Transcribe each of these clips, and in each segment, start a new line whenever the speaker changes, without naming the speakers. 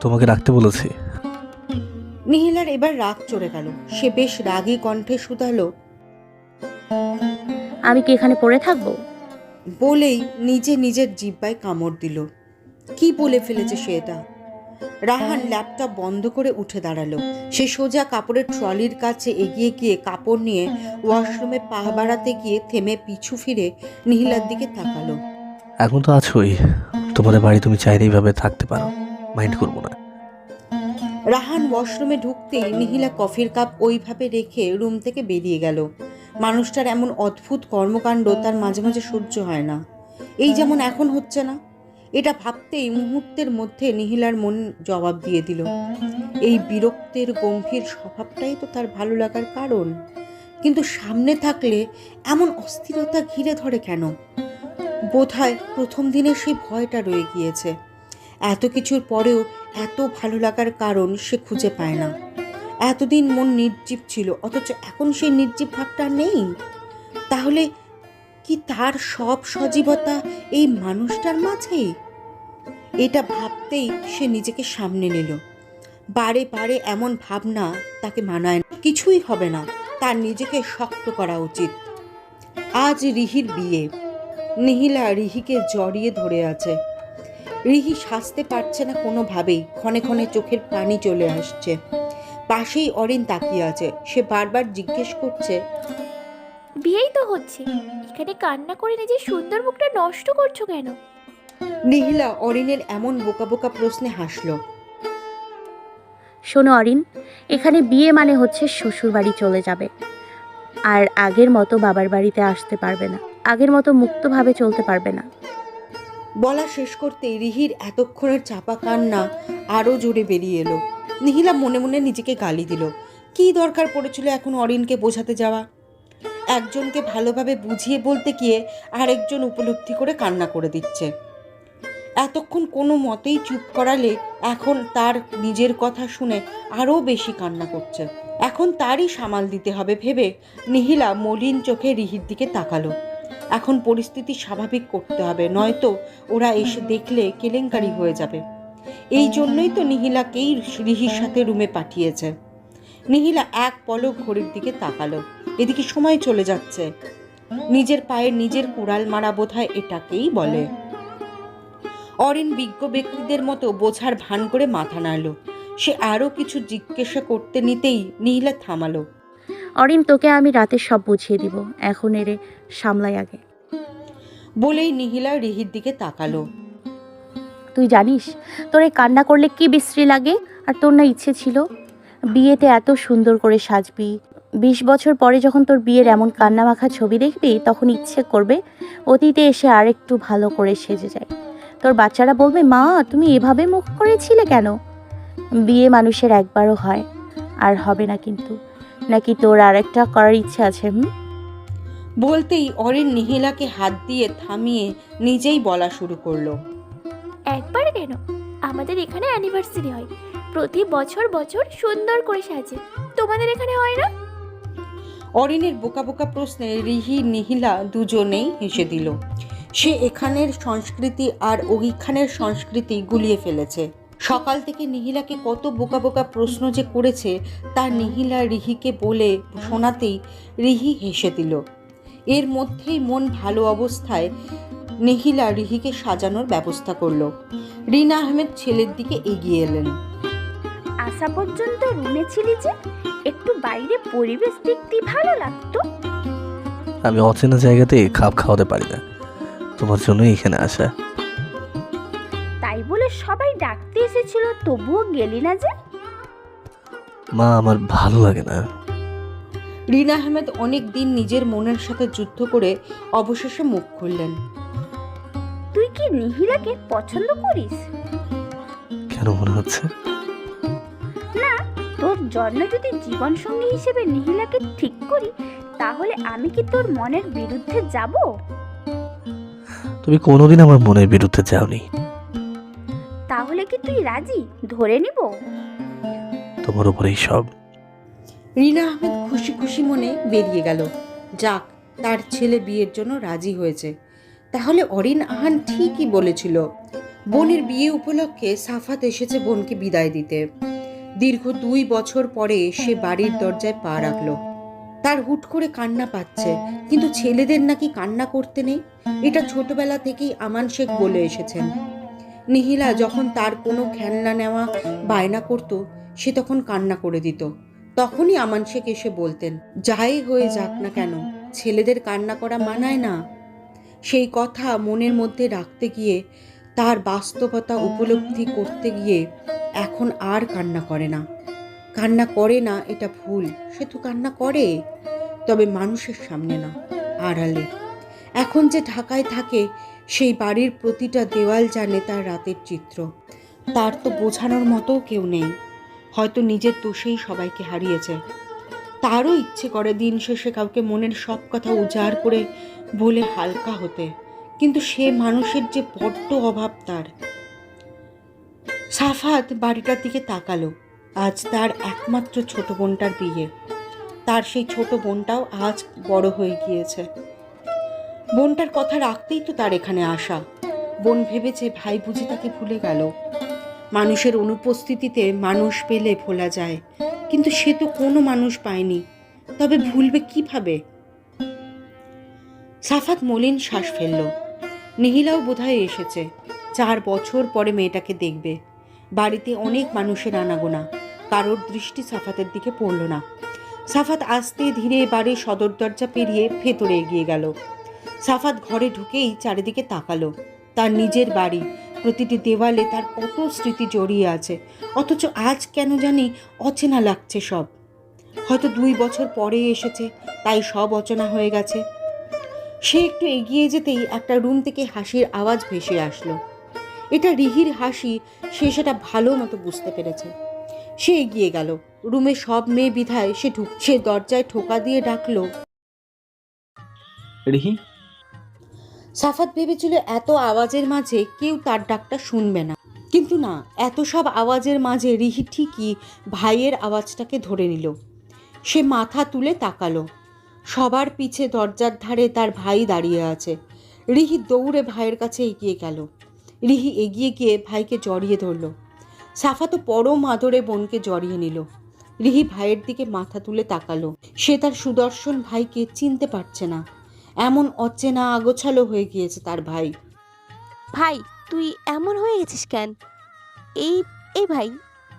তোমাকে রাখতে বলেছি।
নিহিলার এবার রাগ চড়ে গেল। সে বেশ রাগী কণ্ঠে শুধালো
আমি কি এখানে পড়ে থাকব?
বলেই নিজে নিজের জিব্বায় কামড় দিল। কি বলে ফেলেছে সে এটা? রাহান ল্যাপটপ বন্ধ করে উঠে দাঁড়াল। সে সোজা কাপড়ের ট্রলির কাছে এগিয়ে গিয়ে কাপড় নিয়ে ওয়াশরুমে পা বাড়াতে গিয়ে থেমে পিছু ফিরে নিহিলার দিকে তাকালো।
এখন তো আছোই। তোমাদের বাড়ি তুমি চাইলে এইভাবে থাকতে পারো। মাইন্ড করব না।
রাহান ওয়াশরুমে ঢুকতেই নিহিলা কফির কাপ ওইভাবে রেখে রুম থেকে বেরিয়ে গেল। মানুষটার এমন অদ্ভুত কর্মকাণ্ড তার মাঝে মাঝে সহ্য হয় না। এই যেমন এখন হচ্ছে না। এটা ভাবতেই মুহূর্তের মধ্যে নিহিলার মন জবাব দিয়ে দিল। এই বিরক্তের গম্ভীর স্বভাবটাই তো তার ভালো লাগার কারণ। কিন্তু সামনে থাকলে এমন অস্থিরতা ঘিরে ধরে কেন? বোধহয় প্রথম দিনে সেই ভয়টা রয়ে গিয়েছে। এত কিছুর পরেও এত ভালো লাগার কারণ সে খুঁজে পায় না। এতদিন মন নির্জীব ছিল, অথচ এখন সেই নির্জীব ভাবটা নেই। তাহলে কি তার সব সজীবতা এই মানুষটার মাঝেই এটা ভাবতেই সে নিজেকে সামনে নিল। বারে বারে এমন ভাবনা তাকে মানায় না। কিছুই হবে না, তার নিজেকে শক্ত করা উচিত। আজ রিহির বিয়ে। নিহিলা রিহিকে জড়িয়ে ধরে আছে। রিহি সাজতে পারছে না কোনোভাবেই। ক্ষণে ক্ষণে চোখের পানি চলে আসছে। পাশেই অরিন তাকিয়ে আছে। সে বারবার জিজ্ঞেস করছে
বিয়েই তো হচ্ছে। এখানে কান্না করে নিজের সুন্দর মুখটা নষ্ট করছ কেন?
নিহিলা অরিনের এমন বোকা বোকা প্রশ্নে হাসলো।
শোনো অরিন এখানে বিয়ে মানে হচ্ছে শ্বশুর বাড়ি চলে যাবে। আর আগের মতো বাবার বাড়িতে আসতে পারবে না। আগের মতো মুক্তভাবে চলতে পারবে না।
বলা শেষ করতেই রিহির এতক্ষণের চাপা কান্না আরও জোরে বেরিয়ে এলো। নিহিলা মনে মনে নিজেকে গালি দিল। কী দরকার পড়েছিল এখন অরিনকে বোঝাতে যাওয়া? একজনকে ভালোভাবে বুঝিয়ে বলতে গিয়ে আরেকজন উপলব্ধি করে কান্না করে দিচ্ছে। এতক্ষণ কোনো মতেই চুপ করালে এখন তার নিজের কথা শুনে আরও বেশি কান্না করছে। এখন তারই সামাল দিতে হবে ভেবে নিহিলা মলিন চোখে রিহির দিকে তাকালো। এখন পরিস্থিতি স্বাভাবিক করতে হবে, নয়তো ওরা এসে দেখলে কেলেঙ্কারি হয়ে যাবে। এই জন্যই তো নিহিলাকেই রিহির সাথে রুমে পাঠিয়েছে। নিহিলা এক পলক ঘড়ির দিকে তাকালো, এদিকে সময় চলে যাচ্ছে। নিজের পায়ে নিজের কুড়াল মারা বোধহয় এটাকেই বলে। অরিন বিজ্ঞ ব্যক্তিদের মতো বোঝার ভান করে মাথা নাড়ল। সে আরও কিছু জিজ্ঞাসা করতে নিতেই নিহিলা থামালো।
অরিন তোকে আমি রাতে সব বুঝিয়ে দিব। এখন এরে সামলাই আগে।
বলেই নিহিলা রিহির দিকে তাকালো।
তুই জানিস তোর এই কান্না করলে কি বিশ্রী লাগে? আর তোর না ইচ্ছে ছিল? বিয়েতে এত সুন্দর করে সাজবি। বিশ বছর পরে যখন তোর বিয়ের এমন কান্না মাখা ছবি দেখবি তখন ইচ্ছে করবে অতীতে এসে আরেকটু ভালো করে সেজে যায়। তোর বাচ্চারা বলবে মা তুমি এভাবে মুখ করেছিলে কেন? বিয়ে মানুষের একবারও হয় আর হবে না কিন্তু। নাকি তোর আরেকটা করার ইচ্ছে আছে হুম?
বলতেই অরিন নিহিলাকে হাত দিয়ে থামিয়ে নিজেই বলা শুরু করল।
একবার কেন? আমাদের এখানে অ্যানিভার্সারি হয়। প্রতি বছর বছর সুন্দর করে সাজে। তোমাদের এখানে হয় না?
অরিনের বোকা বোকা প্রশ্নে রিহি নিহিলা দুজনেই হেসে দিল। সে এখানের সংস্কৃতি আর ওইখানের সংস্কৃতি গুলিয়ে ফেলেছে। সকাল থেকে নিহিলাকে কত বোকা বোকা প্রশ্ন যে করেছে তা নিহিলা রিহিকে বলে শোনাতেই রিহি হেসে দিল। এর মধ্যেই মন ভালো অবস্থায় নিহিলা রিহিকে সাজানোর ব্যবস্থা করল। রিনা আহমেদ ছেলের দিকে এগিয়ে এলেন।
আসা পর্যন্ত রুমে ছিলি যে? একটু বাইরে পরিবেশ দেখতে ভালো লাগতো।
আমি অচেনা জায়গাতে খাপ খাওয়াতে পারি না। তোমার জন্যই এখানে আসা।
বলে সবাই ডাকতে এসেছিল তবুও গেলি না যে?
মা আমার ভালো লাগে না।
রিনা আহমেদ অনেক দিন নিজের মনের সাথে যুদ্ধ করে অবশেষে মুখ খুললেন।
তুই কি নিহিলাকে পছন্দ করিস?
কেন মনে হচ্ছে?
না তোর জন্য যদি জীবন সঙ্গী হিসেবে নিহিলাকে ঠিক করি তাহলে আমি কি তোর মনের বিরুদ্ধে যাব?
তুমি কোনোদিন আমার মনের বিরুদ্ধে যাওনি।
কি তুই রাজি? ধরে নিব।
তোমার উপরেই সব।
রিনা আহমেদ খুশি খুশি মনে বেরিয়ে গেল। যাক তার ছেলে বিয়ের জন্য রাজি হয়েছে। তাহলে অরিন আহান ঠিকই বলেছিল বোনের বিয়ে উপলক্ষে সাফাত এসেছে বোনকে বিদায় দিতে। দীর্ঘ দুই বছর পরে সে বাড়ির দরজায় পা রাখল। তার হুট করে কান্না পাচ্ছে কিন্তু ছেলেদের নাকি কান্না করতে নেই? এটা ছোটবেলা থেকেই আমান শেখ বলে এসেছেন। নিহিলা যখন তার কোনো খেলনা নেওয়া, বায়না করত, সে তখন কান্না করে দিত। তখনই আমান শেখ এসে বলতেন, যাই হয়ে যাক না কেন, ছেলেদের কান্না করা মানায় না। সেই কথা মনের মধ্যে রাখতে গিয়ে, তার বাস্তবতা উপলব্ধি করতে গিয়ে এখন আর কান্না করে না। কান্না করে না এটা ভুল, সে তো কান্না করে, তবে মানুষের সামনে না, আড়ালে। এখন যে ঢাকায় থাকে সেই বাড়ির প্রতিটা দেওয়াল জানে তার রাতের চিত্র। তার তো বোঝানোর মতো কেউ নেই। হয়তো নিজের দোষেই সবাইকে হারিয়েছে। তারও ইচ্ছে করে দিন শেষে কাউকে মনের সব কথা উজাড় করে বলে হালকা হতে। কিন্তু সে মানুষের যে বড্ড অভাব তার। সাফাত বাড়িটার দিকে তাকালো। আজ তার একমাত্র ছোট বোনটার বিয়ে। তার সেই ছোট বোনটাও আজ বড় হয়ে গিয়েছে। বোনটার কথা রাখতেই তো তার এখানে আসা। বোন ভেবেছে ভাই বুঝি তাকে ভুলে গেল। মানুষের অনুপস্থিতিতে মানুষ পেলে ভোলা যায়। কিন্তু সে তো কোনো মানুষ পায়নি। তবে ভুলবে কীভাবে? সাফাত মলিন শ্বাস ফেলল। নিহিলাও বোধহয় এসেছে। চার বছর পরে মেয়েটাকে দেখবে। বাড়িতে অনেক মানুষের আনাগোনা। কারোর দৃষ্টি সাফাতের দিকে পড়ল না। সাফাত আস্তে ধীরে বাড়ির সদর দরজা পেরিয়ে ভেতরে এগিয়ে গেল। সাফাত ঘরে ঢুকেই চারিদিকে তাকালো। তার নিজের বাড়ি। প্রতিটি দেওয়ালে তার কত স্মৃতি জড়িয়ে আছে। অথচ আজ কেন জানি অচেনা লাগছে সব। হয়তো দুই বছর পরে এসেছে, তাই সব অচেনা হয়ে গেছে। সে একটু এগিয়ে যেতেই একটা রুম থেকে হাসির আওয়াজ ভেসে আসলো। এটা রিহির হাসি, সে সেটা ভালো মতো বুঝতে পেরেছে। সে এগিয়ে গেল। রুমে সব মেয়ে বিধায় সে ঢুক সে দরজায় ঠোকা দিয়ে ডাকলো,
রিহি?
সাফাত ভেবেছিল এত আওয়াজের মাঝে কেউ তার ডাকটা শুনবে না। কিন্তু না, এত সব আওয়াজের মাঝে রিহি ঠিকই ভাইয়ের আওয়াজটাকে ধরে নিল। সে মাথা তুলে তাকালো। সবার পিছে দরজার ধারে তার ভাই দাঁড়িয়ে আছে। রিহি দৌড়ে ভাইয়ের কাছে এগিয়ে গেল। রিহি এগিয়ে গিয়ে ভাইকে জড়িয়ে ধরল। সাফা তো পরম আদরে বোনকে জড়িয়ে নিল। রিহি ভাইয়ের দিকে মাথা তুলে তাকালো। সে তার সুদর্শন ভাইকে চিনতে পারছে না। এমন অচেনা আগোছালো হয়ে গিয়েছে তার ভাই।
ভাই তুই এমন হয়ে গেছিস কেন? এই এই ভাই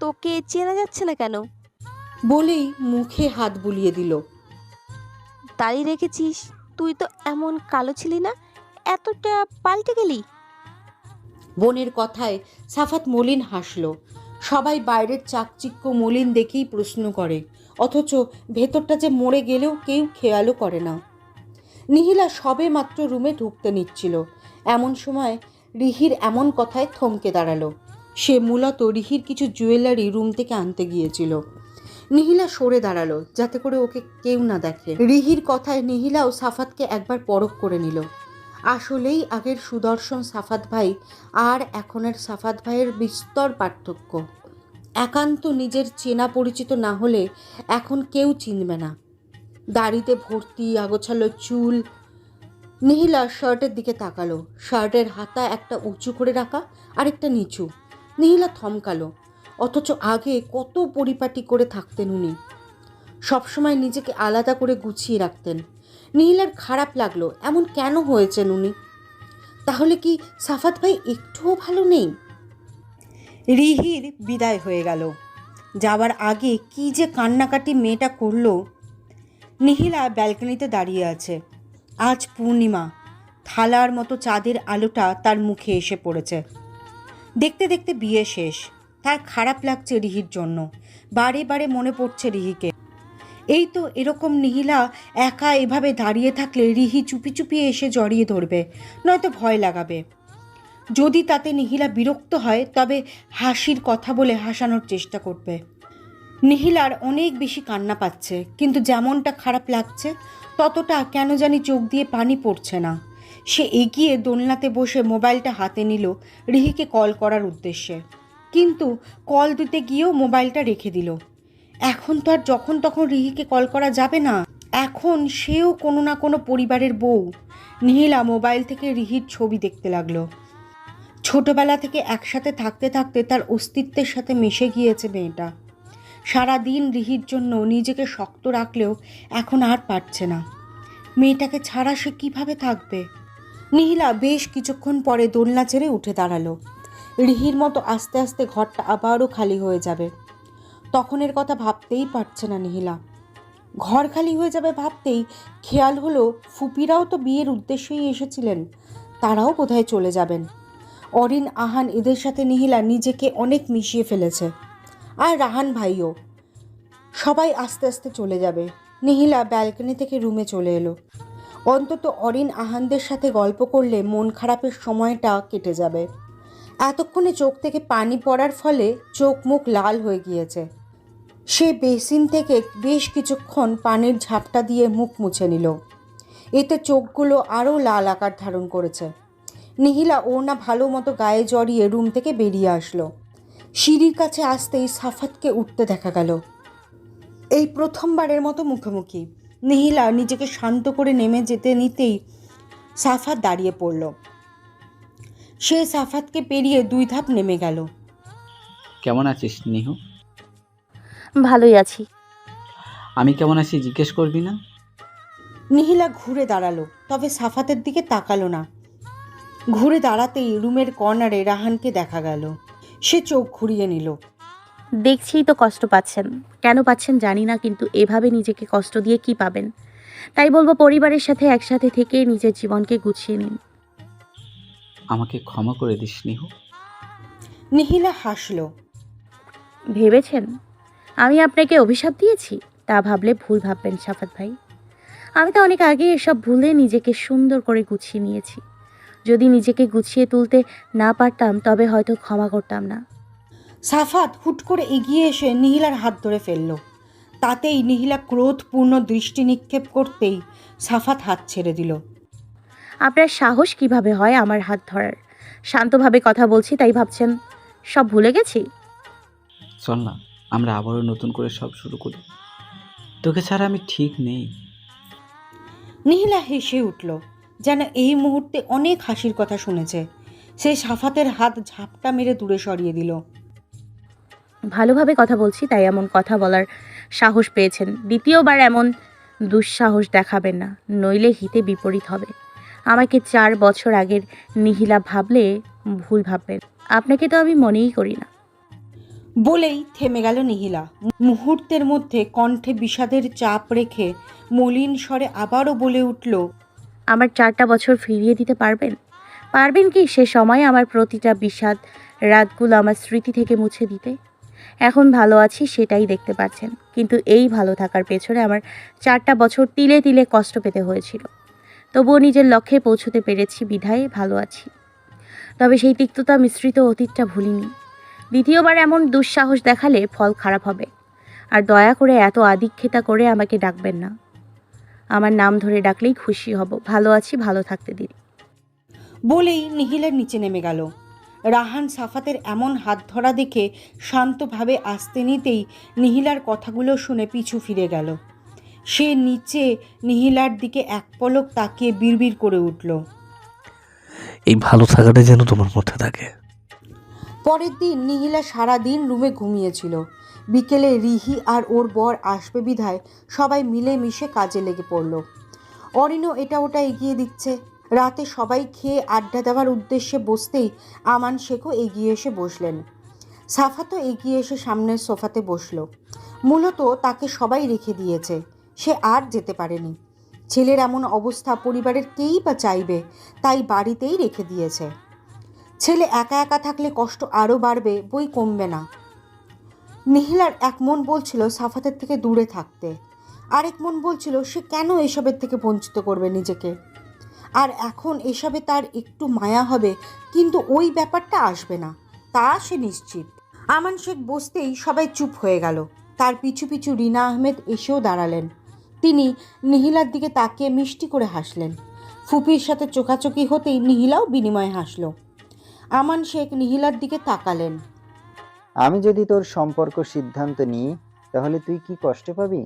তোকে চেনা যাচ্ছে না কেন?
বলেই মুখে হাত বুলিয়ে দিল।
দাঁড়িয়ে রেখেছিস? তুই তো এমন কালো ছিলি না এতটা পাল্টে গেলি।
বোনের কথায় সাফাত মলিন হাসলো। সবাই বাইরের চাকচিক্য মলিন দেখেই প্রশ্ন করে অথচ ভেতরটা যে মরে গেলেও কেউ খেয়ালও করে না। নিহিলা সবে মাত্র রুমে ঢুকতে নিচ্ছিল। এমন সময় রিহির এমন কথায় থমকে দাঁড়াল। সে মূলত রিহির কিছু জুয়েলারি রুম থেকে আনতে গিয়েছিল। নিহিলা সরে দাঁড়াল, যাতে করে ওকে কেউ না দেখে। রিহির কথায় নিহিলাও সাফাতকে একবার পরখ করে নিল। আসলেই আগের সুদর্শন সাফাত ভাই আর এখনের সাফাত ভাইয়ের বিস্তর পার্থক্য। একান্ত নিজের চেনা পরিচিত না হলে এখন কেউ চিনবে না। দাড়িতে ভর্তি, আগোছালো চুল। নিহিলা শার্টের দিকে তাকালো। শার্টের হাতা একটা উঁচু করে রাখা আর একটা নিচু। নিহিলা থমকালো। অথচ আগে কত পরিপাটি করে থাকতেন উনি। সবসময় নিজেকে আলাদা করে গুছিয়ে রাখতেন। নীলার খারাপ লাগল, এমন কেন হয়েছেন উনি? তাহলে কি সাফাত ভাই একটুও ভালো নেই? রিহির বিদায় হয়ে গেল। যাওয়ার আগে কি যে কান্নাকাটি মেয়েটা করল নিহিলা ব্যালকনিতে দাঁড়িয়ে আছে। আজ পূর্ণিমা। থালার মতো চাঁদের আলোটা তার মুখে এসে পড়েছে। দেখতে দেখতে বিয়ে শেষ। তার খারাপ লাগছে রিহির জন্য। বারে বারে মনে পড়ছে রিহিকে। এই তো এরকম নিহিলা একা এভাবে দাঁড়িয়ে থাকলে রিহি চুপি চুপি এসে জড়িয়ে ধরবে, নয়তো ভয় লাগাবে। যদি তাতে নিহিলা বিরক্ত হয়, তবে হাসির কথা বলে হাসানোর চেষ্টা করবে। নিহিলার অনেক বেশি কান্না পাচ্ছে, কিন্তু যেমনটা খারাপ লাগছে, ততটা কেন জানি চোখ দিয়ে পানি পড়ছে না। সে এগিয়ে দোলনাতে বসে মোবাইলটা হাতে নিল রিহিকে কল করার উদ্দেশ্যে। কিন্তু কল দিতে গিয়েও মোবাইলটা রেখে দিল। এখন তো আর যখন তখন রিহিকে কল করা যাবে না। এখন সেও কোনো না কোনো পরিবারের বউ। নিহিলা মোবাইল থেকে রিহির ছবি দেখতে লাগল। ছোটবেলা থেকে একসাথে থাকতে থাকতে তার অস্তিত্বের সাথে মিশে গিয়েছে মেয়েটা। সারা দিন রিহির জন্য নিজেকে শক্ত রাখলেও এখন আর পারছে না। মেয়েটাকে ছাড়া সে কীভাবে থাকবে? নিহিলা বেশ কিছুক্ষণ পরে দোলনা ছেড়ে উঠে দাঁড়াল। রিহির মতো আস্তে আস্তে ঘরটা আবারও খালি হয়ে যাবে। তখনের কথা ভাবতেই পারছে না নিহিলা। ঘর খালি হয়ে যাবে ভাবতেই খেয়াল হলো ফুপিরাও তো বিয়ের উদ্দেশ্যেই এসেছিলেন, তারাও বোধহয় চলে যাবেন। অরিন, আহান এদের সাথে নিহিলা নিজেকে অনেক মিশিয়ে ফেলেছে। আর রাহান ভাইও। সবাই আস্তে আস্তে চলে যাবে। নিহিলা ব্যালকনি থেকে রুমে চলে এলো। অন্তত অরিন আহানদের সাথে গল্প করলে মন খারাপের সময়টা কেটে যাবে। এতক্ষণে চোখ থেকে পানি পড়ার ফলে চোখ মুখ লাল হয়ে গিয়েছে। সে বেসিন থেকে বেশ কিছুক্ষণ পানির ঝাপটা দিয়ে মুখ মুছে নিল। এতে চোখগুলো আরও লাল আকার ধারণ করেছে। নিহিলা ওড়না ভালো মতো গায়ে জড়িয়ে রুম থেকে বেরিয়ে আসলো। সিঁড়ির কাছে আসতেই সাফাতকে উঠতে দেখা গেল। এই প্রথমবারের মতো মুখোমুখি। নিহিলা নিজেকে শান্ত করে নেমে যেতে নিতেই সাফাত দাঁড়িয়ে পড়ল। সে সাফাতকে পেরিয়ে দুই ধাপ নেমে গেল।
কেমন আছিস নিহু?
ভালোই আছি।
আমি কেমন আছি জিজ্ঞেস করবি না?
নিহিলা ঘুরে দাঁড়াল তবে সাফাতের দিকে তাকালো না। ঘুরে দাঁড়াতেই রুমের কর্নারে রাহানকে দেখা গেল। সে চোখ ঘুরিয়ে নিল।
দেখছিই তো কষ্ট পাচ্ছেন। কেন পাচ্ছেন জানি না কিন্তু এভাবে নিজেকে কষ্ট দিয়ে কি পাবেন? তাই বলব পরিবারের সাথে একসাথে থেকে নিজের জীবনকে গুছিয়ে নিন।
আমাকে ক্ষমা করে দিস নিহু
নিহিলা হাসল।
ভেবেছেন? আমি আপনাকে অভিশাপ দিয়েছি? তা ভাবলে ভুল ভাববেন সাফাত ভাই। আমি তো অনেক আগে এসব ভুলে নিজেকে সুন্দর করে গুছিয়ে নিয়েছি। যদি নিজেকে গুছিয়ে তুলতে না পারতাম তবে হয়তো ক্ষমা করতাম না।
সাফাত হুট করে এগিয়ে এসে নিহিলার হাত ধরে ফেলল। তাতেই নিহিলা ক্রোধপূর্ণ দৃষ্টি নিক্ষেপ করতেই সাফাত হাত ছেড়ে দিল।
আপনার সাহস কীভাবে হয় আমার হাত ধরার? শান্তভাবে কথা বলছি তাই ভাবছেন। সব ভুলে গেছি?
চল না আমরা আবারও নতুন করে সব শুরু করি। তোকে ছাড়া আমি ঠিক নেই।
নিহিলা হেসে উঠল। যেন এই মুহূর্তে অনেক হাসির কথা শুনেছে। সে সাফাতের হাত ঝাপটা মেরে দূরে সরিয়ে দিল।
ভালোভাবে কথা বলছি তাই এমন কথা বলার সাহস পেয়েছেন। দ্বিতীয়বার এমন দুঃসাহস দেখাবেন না নইলে হিতে বিপরীত হবে। আমাকে চার বছর আগের নিহিলা ভাবলে ভুল ভাববেন। আপনাকে তো আমি মনেই করি না।
বলেই থেমে গেল নিহিলা। মুহূর্তের মধ্যে কণ্ঠে বিষাদের চাপ রেখে মলিন স্বরে আবারও বলে উঠল
আমার চারটা বছর ফিরিয়ে দিতে পারবেন? পারবেন কি সে সময় আমার প্রতিটা বিষাদ রাতগুলো আমার স্মৃতি থেকে মুছে দিতে? এখন ভালো আছি সেটাই দেখতে পাচ্ছেন, কিন্তু এই ভালো থাকার পেছনে আমার চারটা বছর তিলে তিলে কষ্ট পেতে হয়েছিল। তবুও নিজের লক্ষ্যে পৌঁছতে পেরেছি, বিধায় ভালো আছি। তবে সেই তিক্ততা মিশ্রিত অতীতটা ভুলিনি। দ্বিতীয়বার এমন দুঃসাহস দেখালে ফল খারাপ হবে। আর দয়া করে এত আদিক্ষেতা করে আমাকে ডাকবেন না। আমার নাম ধরে ডাকলেই খুশি হব। ভালো আছি ভালো থাকতে দিন
বলেই নিহিলার নিচে নেমে গেল। রাহান সাফাতের এমন হাত ধরা দেখে শান্তভাবে আসতে নিতেই নিহিলার কথাগুলো শুনে পিছু ফিরে গেল। সে নিচে নিহিলার দিকে এক পলক তাকিয়ে বিড়বিড় করে উঠল।
এই ভালো থাকাটা যেন তোমার মধ্যে থাকে।
পরের দিন নিহিলা সারা দিন রুমে ঘুমিয়েছিল। বিকেলে রিহি আর ওর বর আসবে বিধায় সবাই মিলে মিশে কাজে লেগে পড়ল। অরিনও এটা ওটা এগিয়ে দিচ্ছে। রাতে সবাই খেয়ে আড্ডা দেওয়ার উদ্দেশ্যে বসতেই আমান শেখও এগিয়ে এসে বসলেন। সাফাতও এগিয়ে এসে সামনের সোফাতে বসল। মূলত তাকে সবাই রেখে দিয়েছে। সে আর যেতে পারেনি। ছেলের এমন অবস্থা পরিবারের কেই বা চাইবে, তাই বাড়িতেই রেখে দিয়েছে। ছেলে একা একা থাকলে কষ্ট আরও বাড়বে, বই কমবে না। নিহিলার এক মন বলছিল সাফাতের থেকে দূরে থাকতে। আরেক মন বলছিল সে কেন এসবের থেকে বঞ্চিত করবে নিজেকে? আর এখন এসবে তার একটু মায়া হবে, কিন্তু ওই ব্যাপারটা আসবে না। তা সে নিশ্চিত। আমান শেখ বসতেই সবাই চুপ হয়ে গেল। তার পিছু পিছু রিনা আহমেদ এসেও দাঁড়ালেন। তিনি নিহিলার দিকে তাকিয়ে মিষ্টি করে হাসলেন। ফুপির সাথে চোখাচোখি হতেই নিহিলাও বিনিময়ে হাসল। আমান শেখ নিহিলার দিকে তাকালেন।
আমি যদি তোর সম্পর্ক সিদ্ধান্ত নিই তাহলে তুই কি কষ্ট পাবি?